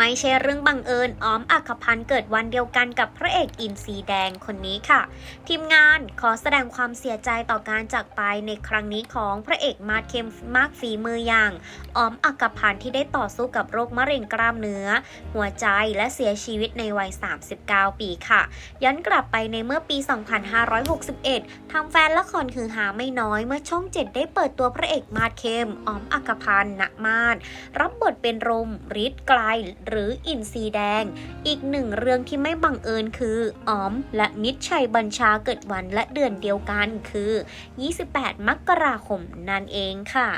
ไม่ใช่เรื่องบังเอิญออมอัคพันธ์เกิดวันเดียวกันกับพระเอกอินซีแดงคนนี้ค่ะ ทีมงานขอแสดงความเสียใจต่อการจากไปในครั้งนี้ของพระเอกมาดเข้มมากฝีมืออย่างออมอัคพันธ์ที่ได้ต่อสู้กับโรคมะเร็งกล้ามเนื้อ หัวใจและเสียชีวิตในวัย 39 ปีค่ะ ย้อนกลับไปในเมื่อปี 2561 ทางแฟนละครคือหาไม่น้อยเมื่อช่อง7ได้เปิดตัวพระเอกมาดเข้มออมอัคคพันธ์ณมาศรับบทเป็นรมฤทธิ์ไกลหรืออินซีแดง อีกหนึ่งเรื่องที่ไม่บังเอิญคือออม และมิตรชัยบัญชาเกิดวันและเดือนเดียวกันคือ 28 มกราคมนั่นเองค่ะ